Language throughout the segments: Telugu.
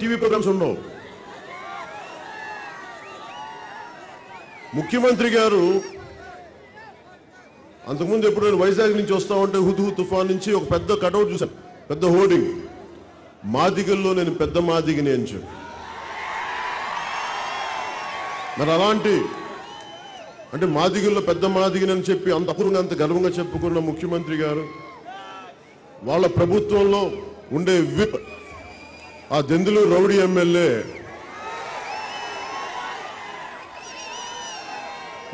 టీవీ ప్రోగ్రామ్స్ ఉండవు. ముఖ్యమంత్రి గారు అంతకుముందు ఎప్పుడు నేను వైజాగ్ నుంచి వస్తా ఉంటే హుద్హు తుఫాన్ నుంచి ఒక పెద్ద కటౌట్ చూశాను. పెద్ద హోర్డింగ్. మాదిగల్లో నేను పెద్ద మాదిగిని అని చెప్పి. మరి అలాంటి అంటే మాదిగల్లో పెద్ద మాదిగిని అని చెప్పి అంత అపూర్వంగా అంత గర్వంగా చెప్పుకున్న ముఖ్యమంత్రి గారు వాళ్ళ ప్రభుత్వంలో ఉండే విప్ ఆ దెందులు రౌడీ ఎమ్మెల్యే.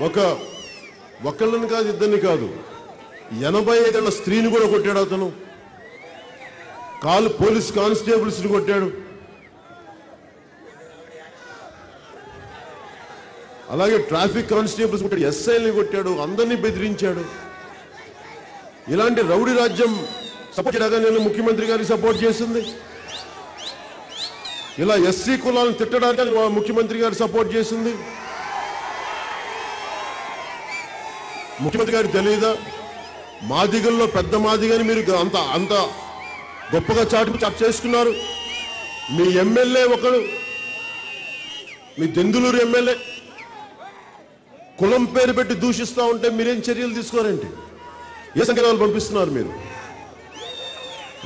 ఒక ఒకళ్ళని కాదు ఇద్దరిని కాదు. ఎనభై ఐదేళ్ళ స్త్రీని కూడా కొట్టాడు అతను. కాలు పోలీస్ కానిస్టేబుల్స్ని కొట్టాడు. అలాగే ట్రాఫిక్ కానిస్టేబుల్స్ కొట్టాడు ఎస్ఐల్ని కొట్టాడు అందరినీ బెదిరించాడు. ఇలాంటి రౌడీ రాజ్యం సపోర్ట్ చేయగా నేను ముఖ్యమంత్రి గారికి సపోర్ట్ చేసింది. ఇలా ఎస్సీ కులాలను తిట్టడానికి మా ముఖ్యమంత్రి గారు సపోర్ట్ చేసింది. ముఖ్యమంత్రి గారికి తెలియదా మాదిగల్లో పెద్ద మాదిగని మీరు అంత అంత గొప్పగా చాటు చాటు చేసుకున్నారు. మీ ఎమ్మెల్యే ఒకడు మీ దెందులూరు ఎమ్మెల్యే కులం పేరు పెట్టి దూషిస్తా ఉంటే మీరేం చర్యలు తీసుకోరండి ఏ సంకేతాలు పంపిస్తున్నారు మీరు?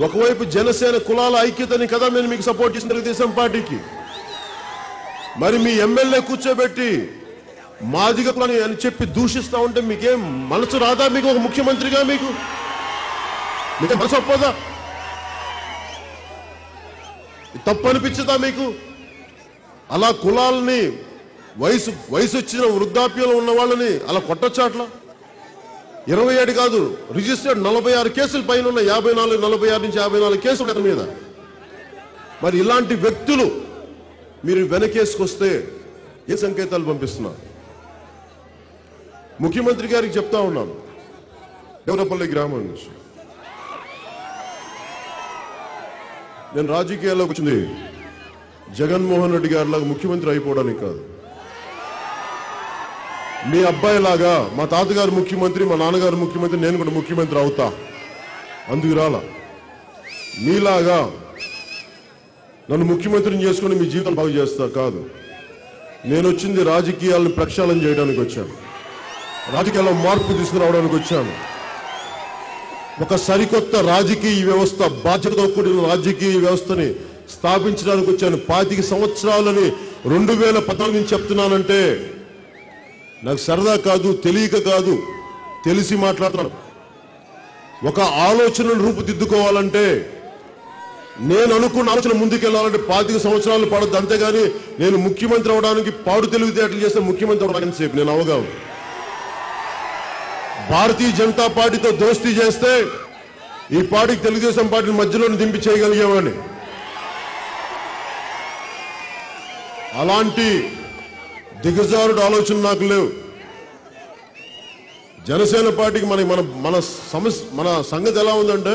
ఒకవైపు జనసేన కులాల ఐక్యతని కదా నేను మీకు సపోర్ట్ చేసిన తెలుగుదేశం పార్టీకి. మరి మీ ఎమ్మెల్యే కూర్చోబెట్టి మాదిగ కులని అని చెప్పి దూషిస్తా ఉంటే మీకేం మనసు రాదా మీకు? ఒక ముఖ్యమంత్రిగా మీకు? మీకే మనసు ఒప్పదా తప్పు అనిపించదా మీకు? అలా కులాలని వయసు వయసు వచ్చిన వృద్ధాప్యంలో ఉన్న వాళ్ళని అలా కొట్టొచ్చాట్లా ఇరవై ఏడు కాదు రిజిస్టర్డ్ నలభై ఆరు కేసులు పైన ఉన్న యాభై నాలుగు నలభై ఆరు నుంచి యాభై నాలుగు కేసులు అతని మీద. మరి ఇలాంటి వ్యక్తులు మీరు వెనకేసుకొస్తే ఏ సంకేతాలు పంపిస్తున్నారు ముఖ్యమంత్రి గారికి చెప్తా ఉన్నాను. ఎవరపల్లి గ్రామం నుంచి. నేను రాజకీయాల్లోకి వచ్చింది. జగన్మోహన్ రెడ్డి గారిలాగా ముఖ్యమంత్రి అయిపోవడానికి కాదు. మీ అబ్బాయి లాగా మా తాతగారు ముఖ్యమంత్రి మా నాన్నగారు ముఖ్యమంత్రి నేను కూడా ముఖ్యమంత్రి అవుతా. అందుకు రాలా. మీలాగా నన్ను ముఖ్యమంత్రిని చేసుకుని మీ జీవితం బాగు చేస్తా కాదు. నేను వచ్చింది రాజకీయాలను ప్రక్షాళన చేయడానికి వచ్చాను. రాజకీయాల్లో మార్పు తీసుకురావడానికి వచ్చాను. ఒక సరికొత్త రాజకీయ వ్యవస్థ బాధ్యతతో కూడిన రాజకీయ వ్యవస్థని స్థాపించడానికి వచ్చాను. పాతిక సంవత్సరాలని రెండు వేల పద్నాలుగు నుంచి చెప్తున్నానంటే నాకు సరదా కాదు తెలియక కాదు తెలిసి మాట్లాడతాను. ఒక ఆలోచనను రూపుదిద్దుకోవాలంటే నేను అనుకున్న ఆలోచన ముందుకెళ్ళాలంటే పాతిక సంవత్సరాలు పడద్దు. అంతేగాని నేను ముఖ్యమంత్రి అవడానికి పాడు తెలివితేటలు చేస్తే ముఖ్యమంత్రి అవడానికి సేపు నేను అవగాహన. భారతీయ జనతా పార్టీతో దోస్తీ చేస్తే ఈ పార్టీకి తెలుగుదేశం పార్టీని మధ్యలో దింపి చేయగలిగేవాడిని. అలాంటి దిగజారుడు ఆలోచన నాకు లేవు. జనసేన పార్టీకి మన మన మన సమస్య మన సంగతి ఎలా ఉందంటే